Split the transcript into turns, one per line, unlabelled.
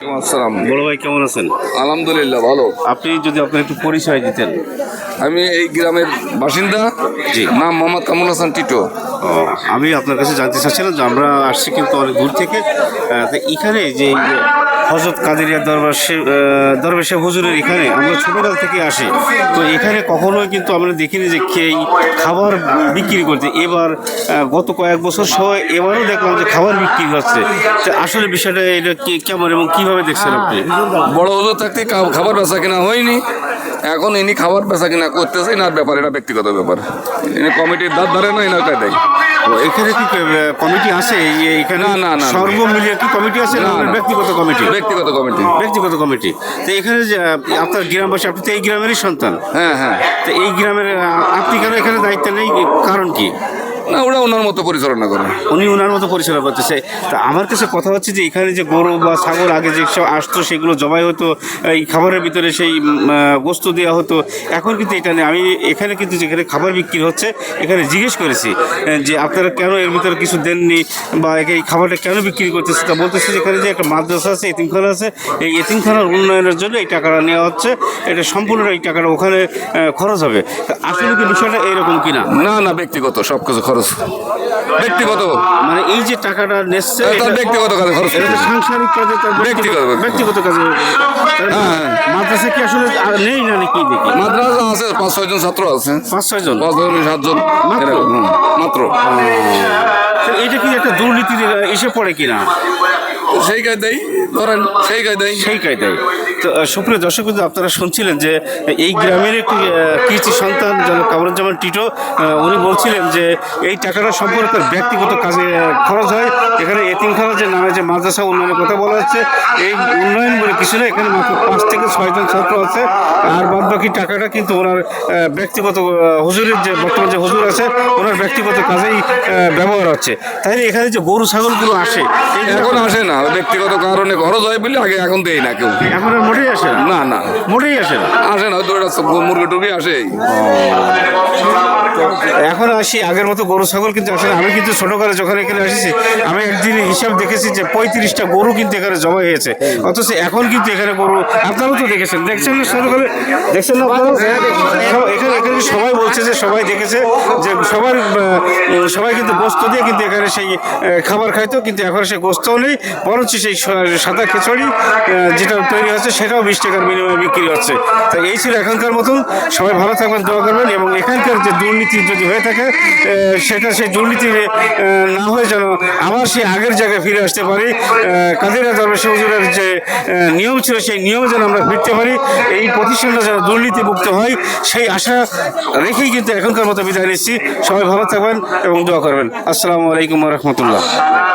আসসালাম।
বড় ভাই কেমন আছেন?
আলহামদুলিল্লাহ ভালো।
আপনি যদি আপনার একটু পরিচয় দিতেন।
আমি এই গ্রামের বাসিন্দা।
জি।
নাম মোহাম্মদ কামুল হাসান টিটো।
আমি আপনার কাছে জানতে চাচ্ছিলাম যে আমরা আসছি কিন্তু অনেক দূর থেকে। তো এখানে যে হজরত কাদেরিয়া দরবার শে- আহ, দরবার শেখ হুজুরের এখানে আমরা ছোটোবেলা থেকে আসি। তো এখানে কখনোই কিন্তু আমরা দেখিনি যে কে খাবার বিক্রি করছে। এবার গত কয়েক বছর সহ এবারও দেখলাম যে খাবার বিক্রি হচ্ছে। তো আসলে বিষয়টা এটা কেমন এবং কীভাবে দেখছেন আপনি?
বড় হুজুর থাকতে খাবার বেচা কেনা হয়নি। এখন ইনি খাবার পেশা কিনা করতেছে না ব্যাপার এটা ব্যক্তিগত ব্যাপার। ইনি কমিটির দাঁত ধরে না ইনার
ও, এখানে কি কমিটি আছে? এখানে
না, না, না।
সর্বমিলিয়ে কি কমিটি আছে না। ব্যক্তিগত কমিটি?
ব্যক্তিগত কমিটি।
ব্যক্তিগত কমিটি। তো এখানে যে আপনার গ্রামবাসী আপনি তো এই গ্রামেরই সন্তান।
হ্যাঁ হ্যাঁ।
তো এই গ্রামের আপনি কেন এখানে দায়িত্ব নেই? কারণ কি?
না ওরা ওনার মতো পরিচালনা করে।
উনি ওনার মতো পরিচালনা করতেছে তা আমার কাছে কথা হচ্ছে যে এখানে যে গরু বা ছাগল আগে যে সব আসতো সেগুলো জবাই হতো এই খাবারের ভিতরে সেই গোস্ত দেওয়া হতো। এখন কিন্তু এটা নেই আমি এখানে কিন্তু যেখানে খাবার বিক্রি হচ্ছে এখানে জিজ্ঞেস করেছি যে আপনারা কেন এর ভিতরে কিছু দেননি বা একে- এই খাবারটা কেন বিক্রি করতেছে? তা বলতেছে যে এখানে যে একটা মাদ্রাসা আছে এতিমখানা আছে এই এতিমখানার উন্নয়নের জন্য এই টাকাটা নেওয়া হচ্ছে। এটা সম্পূর্ণ এই টাকাটা ওখানে খরচ হবে। আসলে কি বিষয়টা এরকম কিনা?
না না ব্যক্তিগত সব কিছু খরচ ব্যক্তিগত।
মানে এই যে টাকাটা নেচ্ছে
তার ব্যক্তিগত কাজে খরচ।
সাংসারিক কাজে তার ব্যক্তিগত
ব্যক্তিগত-
ব্যক্তিগত কাজে
হ্যাঁ।
মাদ্রাসা কি আসলে নেই না নাকি দেখি?
মাদ্রাসা আছে পাঁচ ছয়জন ছাত্র আছে।
পাঁচ ছয় জন?
পাঁচ জন সাতজন।
মাত্র? তো এটা কি একটা দুর্নীতির এসে পড়ে কিনা?
সেই কায়দাই ধরেন, সেই কায়দায়
সেই কায়দায় তো সুপ্রিয় দর্শক আপনারা শুনছিলেন যে এই গ্রামের একটি কৃষি সন্তান কামরুজ্জামান টিটো উনি বলছিলেন যে এই টাকাটা সম্পর্কে ব্যক্তিগত কাজে খরচ হয়। এখানে এতিমখানা যে নামে যে মাদ্রাসা উন্নয়নের কথা বলা হচ্ছে, এই উন্নয়ন কিছু না এখানে মাত্র পাঁচ থেকে ছয়জন ছাত্র আছে। আর বাদ বাকি টাকাটা কিন্তু ওনার ব্যক্তিগত হুজুরের যে বর্তমান যে হুজুর আছে ওনার ব্যক্তিগত কাজেই ব্যবহার হচ্ছে। তাই এখানে যে গরু ছাগলগুলো আসে
এখন আসে না ব্যক্তিগত কারণে খরচ হয় বলে আগে এখন দেয় না কেউ।
এখন আর মোটেই আসে না?
না
মোটেই আসে না?
আসে না হয়তো মুরগি টুরগি আসে
এখন আসি আগের মতো গরু ছাগল কিন্তু আসলে আমি কিন্তু ছোটকালে যখন এখানে এসেছি আমি একদিন হিসাব দেখেছি যে পঁয়ত্রিশটা গরু কিন্তু এখানে জমা হয়েছে। অথচ এখন কিন্তু এখানে গরু আপনারাও তো দেখেছেন। দেখছেন ছোটকালে দেখছেন না এখানে এখানে সবাই বলছে যে সবাই দেখেছে যে সবার সবাই কিন্তু গোস্ত দিয়ে কিন্তু এখানে সেই খাবার খাইতো, কিন্তু এখন সেই গোস্তও নেই, বরঞ্চ সেই সাদা খিচুড়ি যেটা তৈরি হচ্ছে সেটাও বিশ টাকার বিনিময়ে বিক্রি হচ্ছে। তাই এই ছিল এখনকার মতন। সবাই ভালো থাকবেন, দোয়া করবেন এবং এখানকার যে দুর্নীতি যদি হয়ে থাকে সেটা সেই দুর্নীতি না হয়ে যেন আবার সেই আগের জায়গায় ফিরে আসতে পারি। কাদিরা দরবেশ যে নিয়ম ছিল, সেই নিয়মে যেন আমরা ফিরতে পারি। এই প্রতিষ্ঠানটা যেন দুর্নীতিমুক্ত হয়, সেই আশা রেখেই কিন্তু এখনকার মতো বিদায় নিচ্ছি। সবাই ভালো থাকবেন এবং দোয়া করবেন। আসসালামু আলাইকুম রহমতুল্লাহ।